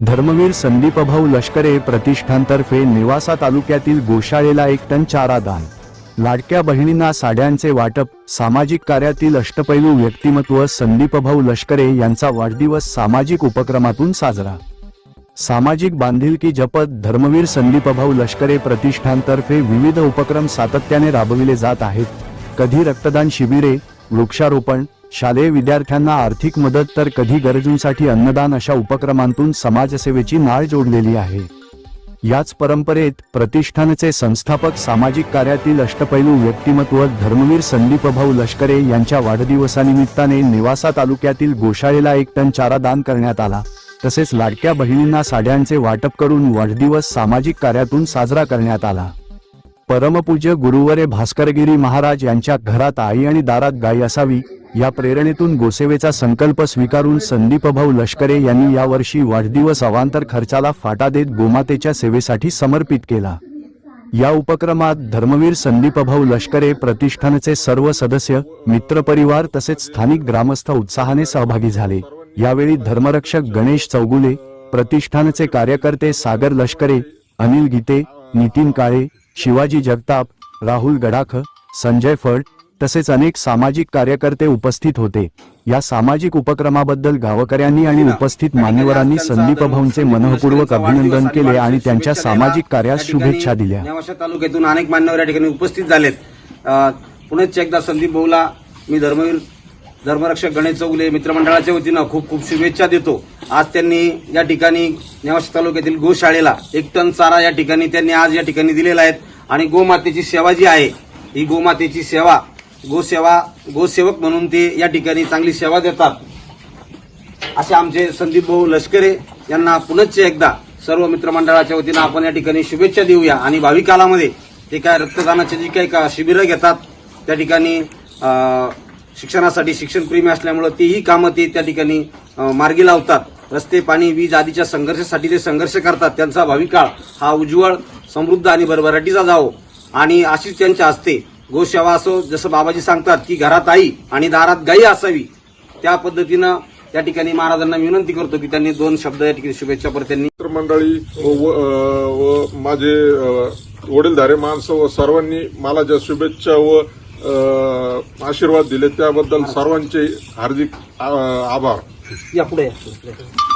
धर्मवीर संदीपभाऊ लष्करे प्रतिष्ठानतर्फे निवासा तालुक्यातील गोशाळेला एक टन चारा दान. लाडक्या बहिणींना साड्यांचे वाटप सामाजिक कार्यातील अष्टपैलू व्यक्तिमत्व संदीपभाऊ लष्करे यांचा वाढदिवस सामाजिक उपक्रमातून साजरा. सामाजिक बांधिलकी जपत धर्मवीर संदीपभाऊ लष्करे प्रतिष्ठानतर्फे विविध उपक्रम सातत्याने राबविले जात आहेत. कधी रक्तदान शिबिरे वृक्षारोपण शालेय विद्यार्थ्यांना आर्थिक मदत तर कधी गरजूंसाठी अन्नदान अशा उपक्रमांतून समाजसेवेची नाळ जोडलेली आहे. याच परंपरेत प्रतिष्ठानचे संस्थापक सामाजिक कार्यातील अष्टपैलू व्यक्तिमत्व धर्मवीर संदीपभाऊ लष्करे यांच्या वाढदिवसानिमित्ताने निवासा तालुक्यातील गोशाळेला एक टन चारा दान करण्यात आला. तसेच लाडक्या बहिणींना साड्यांचे वाटप करून वाढदिवस सामाजिक कार्यातून साजरा करण्यात आला. परमपूज्य गुरुवरे भास्करगिरी महाराज यांच्या घरात आई आणि दारात गाई असावी या प्रेरणेतून गोसेवेचा संकल्प स्वीकारून संदीपभाऊ लष्करे यांनी यावर्षी वाढदिवस अवांतर खर्चाला फाटा देत गोमातेच्या सेवेसाठी समर्पित केला. या उपक्रमात धर्मवीर संदीपभाऊ लष्करे प्रतिष्ठानचे सर्व सदस्य मित्रपरिवार तसेच स्थानिक ग्रामस्थ उत्साहाने सहभागी झाले. यावेळी धर्मरक्षक गणेश चौगुले प्रतिष्ठानचे कार्यकर्ते सागर लष्करे अनिल गीते नितीन काळे शिवाजी जगताप राहुल गडाख संजय फड तसेच अनेक सामाजिक कार्यकर्ते उपस्थित होते. या सामाजिक उपक्रमाबद्दल गावकऱ्यांनी आणि उपस्थित मान्यवरांनी संदीप भाऊंचे मनःपूर्वक अभिनंदन केले आणि त्यांच्या सामाजिक कार्यास शुभेच्छा दिल्या. नेवाशा तालुक्यातून अनेक मान्यवर या ठिकाणी उपस्थित झालेत. पुनश्च एकदा संदीप भाऊला मी धर्मवीर धर्मरक्षक गणेश चौगुले मित्रमंडळाच्या वतीनं खूप खूप शुभेच्छा देतो. आज त्यांनी या ठिकाणी नेवाशा तालुक्यातील गोशाळेला एक टन चारा या ठिकाणी त्यांनी आज या ठिकाणी दिलेला आहे. आणि गोमातेची सेवा जी आहे ही गोमातेची सेवा गोसेवा गोसेवक म्हणून ते या ठिकाणी चांगली सेवा देतात. असे आमचे संदीप भाऊ लष्करे यांना पुनश्च एकदा सर्व मित्रमंडळाच्या वतीनं आपण या ठिकाणी शुभेच्छा देऊया. आणि भावी कालामध्ये ते काय रक्तदानाचे जी काही का शिबिरं घेतात त्या ठिकाणी शिक्षणासाठी शिक्षण प्रेमी असल्यामुळं तीही कामं ते त्या ठिकाणी मार्गी लावतात. रस्ते पाणी वीज आदीच्या संघर्षासाठी ते संघर्ष करतात. त्यांचा भावी काळ हा उज्ज्वल समृद्ध आणि भरभराटीचा जावो. आणि अशीच त्यांच्या हस्ते गोसेवा असो जसं बाबाजी सांगतात की घरात आई आणि दारात गाई असावी त्या पद्धतीनं त्या ठिकाणी महाराजांना विनंती करतो की त्यांनी दोन शब्द या ठिकाणी शुभेच्छा त्यांनी मित्रमंडळी व माझे वडीलधारे माणसं व सर्वांनी मला ज्या शुभेच्छा व आशीर्वाद दिले त्याबद्दल सर्वांचे हार्दिक आभार या पुढे या.